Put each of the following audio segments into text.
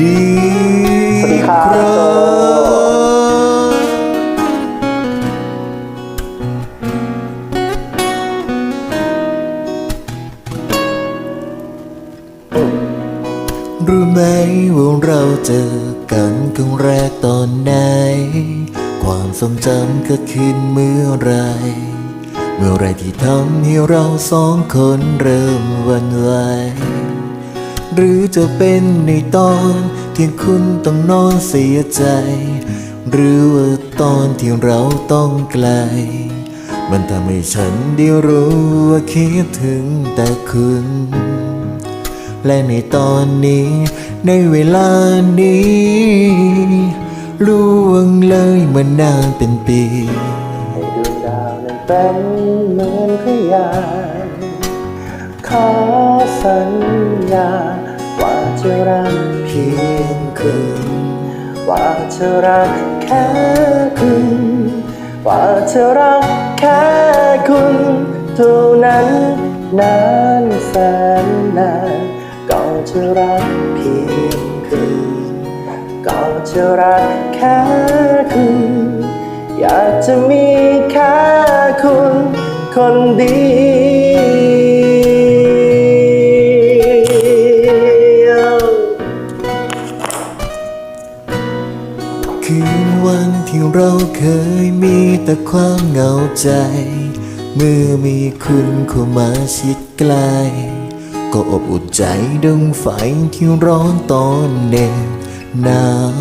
ดีสวัสดีครับรู้ไหมว่าเราเจอกันครั้งแรกตอนไหน ความทรงจำกิดขึ้นเมื่อไร เมื่อไรที่ทำให้เราสองคนเริ่มวันไหว หรือจะเป็นในตอนที่คุณต้องนอนเสียใจ หรือว่าตอนที่เราต้องไกล มันทำให้ฉันได้รู้ว่าคิดถึงแต่คุณ และในตอนนี้ในเวลานี้ล่วงเลยมานานเป็นปี ให้ดวงดาวนั้นเป็นเหมือนพยาน ขอสัญญา ว่าจะรักเพียงคืนว่าจะรักแค่คุณ ว่าจะรักแค่คุณเท่านั้นนานแสนนานก็จะรักเพียงคุณก็จะรักแค่คุณ อยากจะมีแค่คุณคนเดียว คืนวันที่เราเคยมีแต่ความเหงาใจ เมื่อมีคุณเข้ามาชิดใกล้ก็อบอุ่นใจดังไฟที่ร้อนตอนเด็กหนาว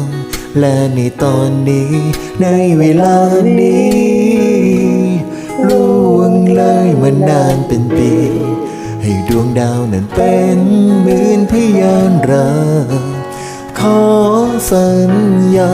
และในตอนนี้ ในเวลานี้ล่วงเลยมานานเป็นปี ให้ดวงดาวนั้นเป็นเหมือนพยานรักขอสัญญา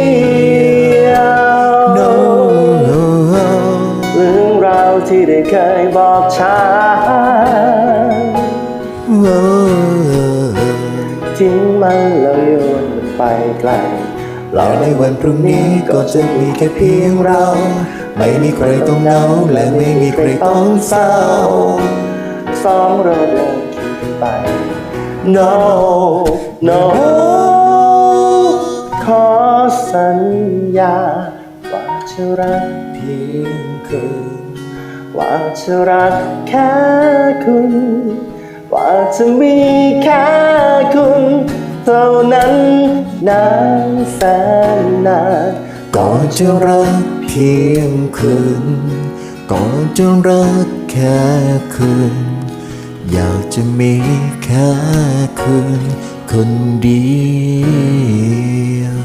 ที่ได้เคยบอกฉันทิ้งมันแล้วโยนมันไปไกลและในวันพรุ่งนี้ก็จะมีแค่เพียงเรา ไม่มีใครต้องเหงาและไม่มีใครต้องเศร้าสองเราเดินคียงกันไป no no ขอสัญญาว่าจะรักเพียงคืน ว่าจะรักแค่คุณ ว่าจะมีแค่คุณเท่านั้นนานแสนนานก่อนจะรักเพียงคืนก่อนจะรักแค่คืนอยากจะมีแค่คืนคนเดียว